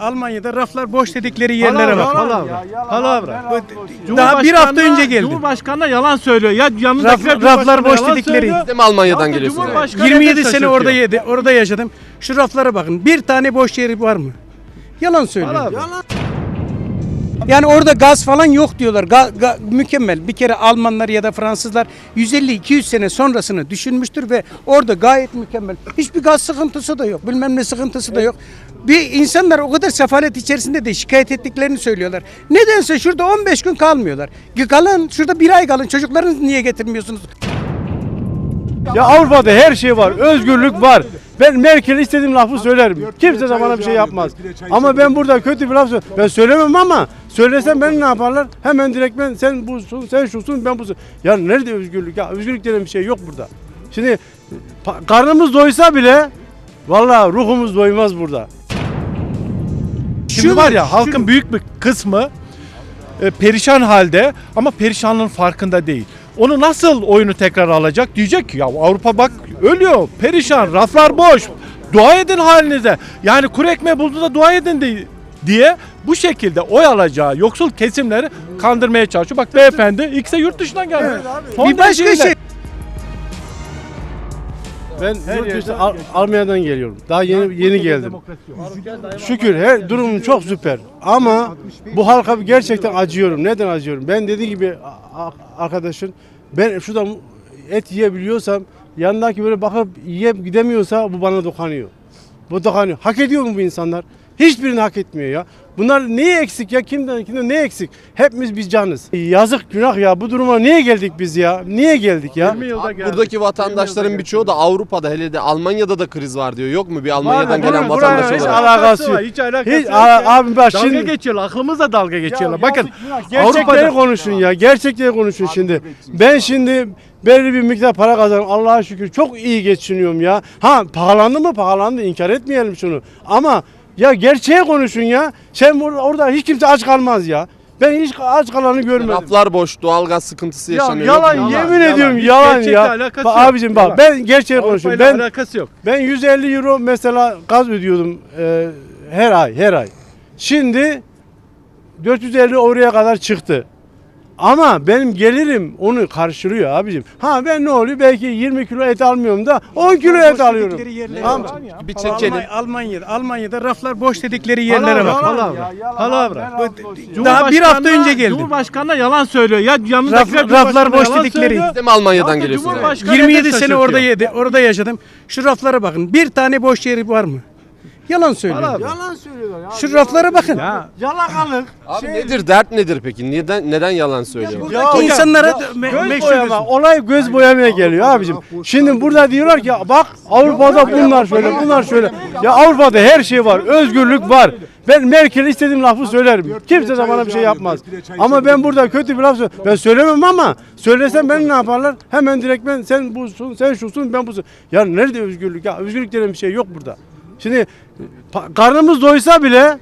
Almanya'da raflar boş dedikleri yerlere bak. Palavra. Palavra. Daha bir hafta önce geldi. Cumhurbaşkanına yalan söylüyor. Ya yanındakiler Raf- raflar boş yalan dedikleri. Siz de mi Almanya'dan Ya da geliyorsunuz? yani? Cumhurbaşkanı 27 da sene orada yedi, orada yaşadım. Şu raflara bakın. Bir tane boş yeri var mı? Yalan söylüyor. Palavra. Yani orada gaz falan yok diyorlar. Ga- ga- mükemmel. Bir kere Almanlar ya da Fransızlar 150-200 sene sonrasını düşünmüştür ve orada gayet mükemmel. Hiçbir gaz sıkıntısı da yok. Bilmem ne sıkıntısı da yok. Bir insanlar o kadar sefalet içerisinde de şikayet ettiklerini söylüyorlar. Nedense şurada 15 gün kalmıyorlar. Kalın şurada bir ay kalın. Çocuklarınızı niye getirmiyorsunuz? Ya Avrupa'da her şey var. Özgürlük var. Ben Merkel'e istediğim lafı söylerim. Kimse de bana bir şey yapmaz. Ama ben burada kötü bir laf söyle. Ben söylemem ama söylesem beni ne yaparlar? Hemen direkt ben sen busun, sen şusun, ben busun. Ya nerede özgürlük ya? Özgürlük denen bir şey yok burada. Şimdi karnımız doysa bile vallahi ruhumuz doymaz burada. Şimdi Şu- var ya şu- halkın büyük bir kısmı e, perişan halde ama perişanlığın farkında değil. Onu nasıl oyunu tekrar alacak? Diyecek ki ya Avrupa bak ölüyor, perişan, raflar boş. Dua edin halinize. Yani kuru ekmeği buldu da dua edin de- diye bu şekilde oy alacağı yoksul kesimleri kandırmaya çalışıyor. Bak beyefendi ikisi yurt dışından geldi. Son bir başka şey. Ben yurt dışı Al- Almanya'dan geliyorum. Daha yeni yeni geldim. Şükür her durumum çok süper. Ama bu halka gerçekten acıyorum. Neden acıyorum? Ben dediği gibi a- a- arkadaşın ben şurada et yiyebiliyorsam yanındaki böyle bakıp yiyip gidemiyorsa bu bana dokanıyor. Bu dokanıyor. Hak ediyor mu bu insanlar? Hiçbirini hak etmiyor ya. Bunlar neyi eksik ya? Kimden kimden ne eksik? Hepimiz biz canız. Yazık günah ya. Bu duruma niye geldik biz ya? Niye geldik ya? 20 yılda Abi geldi. buradaki vatandaşların birçoğu da Avrupa'da hele de Almanya'da da kriz var diyor. Yok mu bir Almanya'dan gelen var, vatandaş. Hiç olarak? alakası yok. Hiç alakası Hiç, yok abi bak Dalga şimdi geçiyorlar. Aklımızla dalga geçiyorlar. Ya Bakın Gerçekleri Avrupa'da konuşun ya. Gerçekleri konuşun şimdi. Ben şimdi belli bir miktar para kazanıyorum. Allah'a şükür çok iyi geçiniyorum ya. Ha pahalandı mı pahalandı. İnkar etmeyelim şunu. Ama ya gerçeği konuşun ya. Sen burada, orada hiç kimse aç kalmaz ya. Ben hiç aç kalanı görmedim. Raflar boş, doğalgaz sıkıntısı Ya yaşanıyor. yalan, Yok mu? yemin yalan. ediyorum Hiç yalan gerçekle ya. alakası Bak yok. abicim bak Yalan. ben gerçeği konuşuyorum. Ben alakası yok. ben 150 euro mesela gaz ödüyordum e, her ay her ay. Şimdi 450 oraya kadar çıktı. Ama benim gelirim onu karşılıyor abicim. Ha ben ne oluyor? Belki 20 kilo et almıyorum da 10 kilo et alıyorum. Ama-. Bir çekelim. Almanya- Almanya'da, Almanya'da raflar boş dedikleri yerlere bak. Palavra. Palavra. Daha bir hafta önce geldi. Cumhurbaşkanına yalan söylüyor. Ya yanındakiler Raf- raflar boş dedikleri. Siz de mi Almanya'dan Ya da geliyorsunuz? yani? Cumhurbaşkanı 27 da sene orada yedi, orada yaşadım. Şu raflara bakın. Bir tane boş yeri var mı? Yalan söylüyor. Palavra. Yalan söylüyorlar ya. Şu raflara bakın. Ya Yalakalık. Abi nedir dert nedir peki? Neden neden yalan söylüyor? Buradaki Ya insanlara ya, me- göz meşhur boyama, ediyorsun. olay göz boyamaya geliyor abicim. Şimdi burada diyorlar ki bak Avrupa'da bunlar şöyle, bunlar şöyle. Ya Avrupa'da her şey var, özgürlük var. Ben Merkel'e istediğim lafı söylerim. Kimse de bana bir şey yapmaz. Ama ben burada kötü bir laf söyle. Ben söylemem ama söylesem beni ne yaparlar? Hemen direkt ben sen busun, sen şusun, ben busun. Ya nerede özgürlük ya? Özgürlük denen bir şey yok burada. Şimdi karnımız doysa bile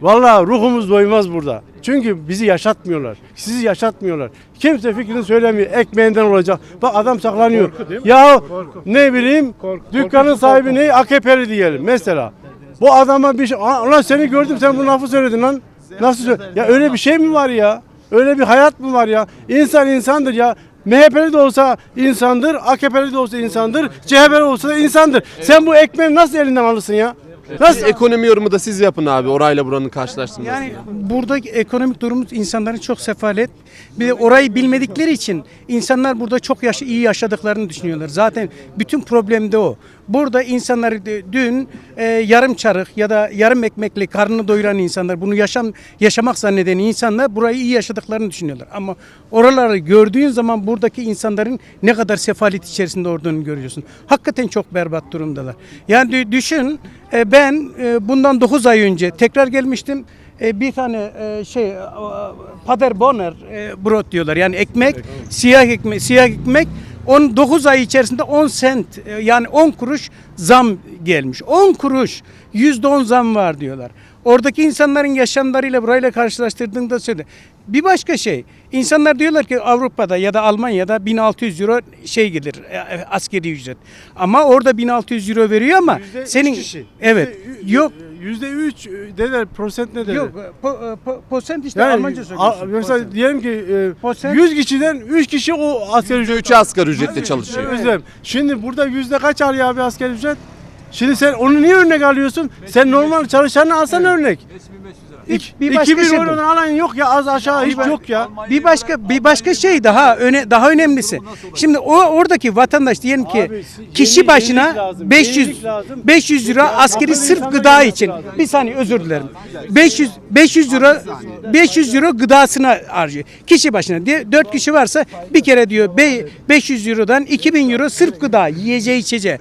Vallahi ruhumuz doymaz burada. Çünkü bizi yaşatmıyorlar. Sizi yaşatmıyorlar. Kimse fikrini söylemiyor. Ekmeğinden olacak. Bak adam saklanıyor. Ya ne bileyim dükkanın sahibi ne? AKP'li diyelim mesela. Bu adama bir şey... Ulan seni gördüm sen bu lafı söyledin lan. Nasıl söyle? Ya öyle bir şey mi var ya? Öyle bir hayat mı var ya? İnsan insandır ya. MHP'li de olsa insandır, AKP'li de olsa insandır, CHP'li olsa da insandır. Sen bu ekmeği nasıl elinden alırsın ya? Nasıl ekonomi yorumu da siz yapın abi orayla buranın karşılaştırması. Yani buradaki ekonomik durumumuz insanların çok sefalet. Bir de orayı bilmedikleri için insanlar burada çok yaş iyi yaşadıklarını düşünüyorlar. Zaten bütün problem de o. Burada insanları de- dün e, yarım çarık ya da yarım ekmekle karnını doyuran insanlar, bunu yaşam yaşamak zanneden insanlar burayı iyi yaşadıklarını düşünüyorlar. Ama oraları gördüğün zaman buradaki insanların ne kadar sefalet içerisinde olduğunu görüyorsun. Hakikaten çok berbat durumdalar. Yani dü- düşün e, ben e, bundan 9 ay önce tekrar gelmiştim. E, bir tane e, şey e, Paderborner e, brot diyorlar. Yani ekmek, siyah ekmek, siyah ekmek 10 9 ay içerisinde 10 sent e, yani 10 kuruş zam gelmiş. 10 kuruş %10 zam var diyorlar. Oradaki insanların yaşamlarıyla burayla karşılaştırdığında söyle. Bir başka şey. insanlar diyorlar ki Avrupa'da ya da Almanya'da 1600 euro şey gelir e, e, askeri ücret. Ama orada 1600 euro veriyor ama Yüzde senin üç kişi. evet Yüzde- yok Yüzde üç dediler, prosent ne dediler? yok po, po, posent işte Yani, Almanca a- söylüyorsun. mesela Posent. diyelim ki e, Posent. 100 kişiden 3 kişi o asgari ücret. Üçü asgari ücretle çalışıyor. Özlem. Şimdi burada yüzde kaç alıyor abi asgari ücret? Şimdi sen onu niye örnek alıyorsun? Sen normal çalışanı alsan örnek. Bir- bir başka 2000 şey bu. eurodan alan yok ya az aşağı hiç yok ya. Bir başka bir başka şey daha öne daha önemlisi. Şimdi o oradaki vatandaş diyelim ki Abi, yeni- kişi yenilik başına lazım, 500 yenilik lazım. 500 lira askeri Bakın sırf gıda yenilik için. lazım. Bir saniye özür dilerim. 500 500 lira 500 euro gıdasına harcıyor. Kişi başına diye 4 kişi varsa bir kere diyor be- 500 eurodan 2000 euro sırf gıda, yiyeceği içeceği.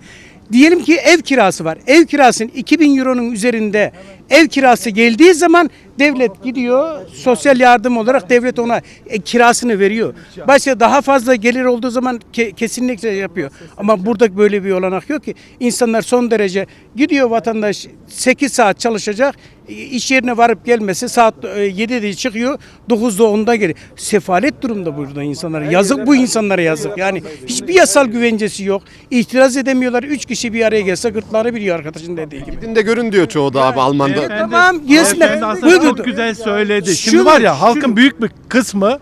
Diyelim ki ev kirası var. Ev kirasının 2000 euronun üzerinde ev kirası geldiği zaman devlet gidiyor sosyal yardım olarak devlet ona e, kirasını veriyor. Başka daha fazla gelir olduğu zaman ke- kesinlikle yapıyor. Ama burada böyle bir olanak yok ki. İnsanlar son derece gidiyor vatandaş 8 saat çalışacak. E, iş yerine varıp gelmesi saat e, 7'de çıkıyor 9'da 10'da geliyor. Sefalet durumda burada insanlar. Yazık bu insanlara yazık. Yani hiçbir yasal güvencesi yok. İtiraz edemiyorlar. 3 kişi bir araya gelse gırtlarını biliyor arkadaşın dediği gibi. Gidin de görün diyor çoğu da abi Alman'da. Tamam gelsinler. Çok güzel söyledi. Şimdi var ya halkın şunu- büyük bir kısmı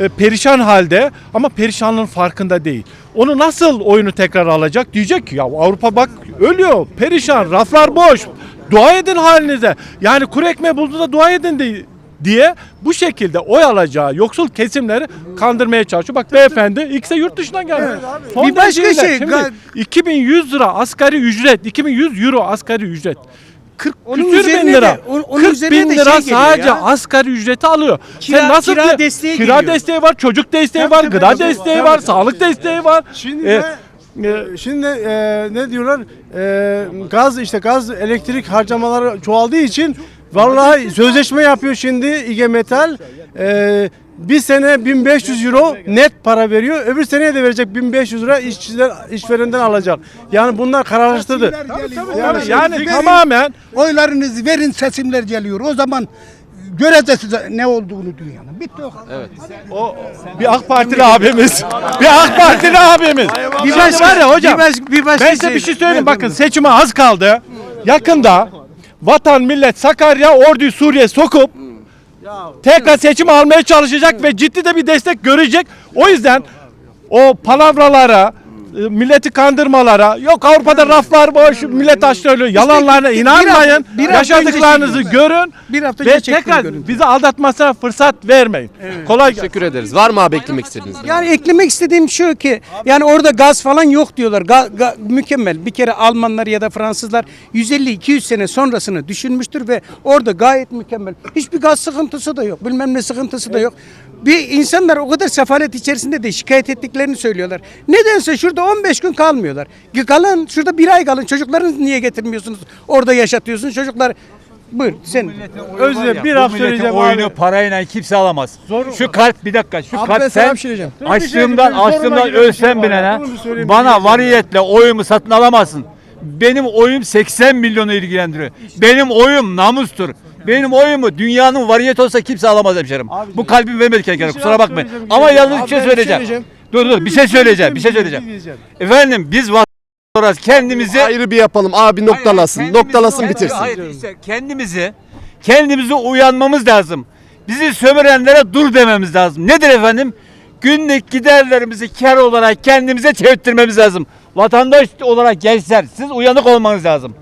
e, perişan halde ama perişanlığın farkında değil. Onu nasıl oyunu tekrar alacak? Diyecek ki ya Avrupa bak ölüyor, perişan, raflar boş. Dua edin halinize. Yani kuru ekmeği buldu da dua edin de, diye bu şekilde oy alacağı yoksul kesimleri kandırmaya çalışıyor. Bak beyefendi ikisi yurt dışından geldi. Son Bir başka şey, Şimdi 2100 lira asgari ücret, 2100 euro asgari ücret. 40 Onun küsür bin üzerine lira. de- onun- onun 40 üzerine bin de lira şey geliyor sadece ya. asgari ücreti alıyor. Kira- Sen nasıl kira bir- desteği kira geliyor. desteği var, çocuk desteği Tabii, var, tabii, gıda tabii, desteği tabii. var, sağlık desteği var. Şimdi de e, şimdi e, ne diyorlar? E, gaz işte gaz elektrik harcamaları çoğaldığı için vallahi sözleşme yapıyor şimdi İGE Metal. E, bir sene 1500 euro net para veriyor. Öbür seneye de verecek 1500 lira işçiler işverenden alacak. Yani bunlar kararlaştırdı. yani, yani tamamen Oylarınızı verin seçimler geliyor. O zaman göreceğiz ne olduğunu dünyanın. Bitti o kadar. o bir AK Partili abimiz. bir AK Partili abimiz. Bir başka- var ya hocam. bir baş- bir başka ben size şey- bir şey söyleyeyim bakın seçime az kaldı. Yakında vatan millet Sakarya orduyu Suriye sokup tekrar seçim almaya çalışacak ve ciddi de bir destek görecek. O yüzden o palavralara milleti kandırmalara yok Avrupa'da raflar boş millet açta ölüyor yalanlarına bir inanmayın hafta- bir hafta yaşadıklarınızı önce görün Bir hafta ve önce çektim tekrar görüntü. bizi aldatmasına fırsat vermeyin kolay gelsin. Teşekkür ederiz. Var mı abi eklemek istediğiniz? Yani eklemek istediğim şu ki yani orada gaz falan yok diyorlar. Ga- ga- mükemmel. Bir kere Almanlar ya da Fransızlar 150-200 sene sonrasını düşünmüştür ve orada gayet mükemmel. Hiçbir gaz sıkıntısı da yok. Bilmem ne sıkıntısı da yok. Bir insanlar o kadar sefalet içerisinde de şikayet ettiklerini söylüyorlar. Nedense şurada 15 gün kalmıyorlar. Kalın şurada bir ay kalın. Çocuklarınızı niye getirmiyorsunuz? Orada yaşatıyorsunuz. Çocuklar Buyur sen. Özle bir milletin söyleyeceğim oyunu abi. parayla kimse alamaz. Şu kalp bir dakika şu Abi kalp sen şey açlığımdan açlığımdan şey ölsem bile ne söyleyeyim, bana variyetle oyumu satın alamazsın. Benim oyum 80 milyonu ilgilendiriyor. Benim oyum namustur. Benim oyumu dünyanın variyet olsa kimse alamaz hemşerim. Bu kalbim vermedi kendine şey kusura bakmayın. Ama şey. yalnız bir Abi şey bir şey söyleyeceğim. Dur dur bir şey söyleyeceğim bir şey söyleyeceğim. Efendim biz vatandaş olarak kendimizi Ayrı bir yapalım. Abi noktalasın. Hayır, kendimizi- Noktalasın bitirsin. Hayır işte kendimizi kendimizi uyanmamız lazım. Bizi sömürenlere dur dememiz lazım. Nedir efendim? Günlük giderlerimizi kar olarak kendimize çevirttirmemiz lazım. Vatandaş olarak gençler siz uyanık olmanız lazım.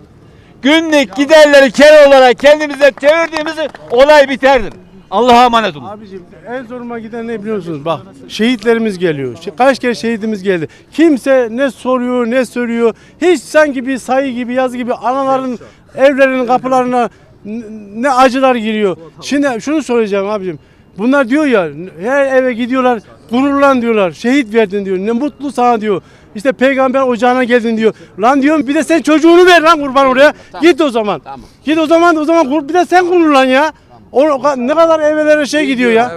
Günlük giderleri kar olarak kendimize çevirdiğimiz olay biterdir. Allah'a emanet olun. Abicim en zoruma giden ne biliyorsunuz? Bak şehitlerimiz geliyor. Kaç kere şehidimiz geldi. Kimse ne soruyor ne soruyor. Hiç sanki bir sayı gibi yazı gibi anaların evlerinin kapılarına ne acılar giriyor. Şimdi şunu soracağım abicim. Bunlar diyor ya her eve gidiyorlar gururlan diyorlar. Şehit verdin diyor. Ne mutlu sana diyor. İşte peygamber ocağına geldin diyor. Lan diyorum bir de sen çocuğunu ver lan kurban oraya. Git o zaman. Git o zaman o zaman kur- bir de sen gururlan ya. O, ne kadar evvelere şey gidiyor ya.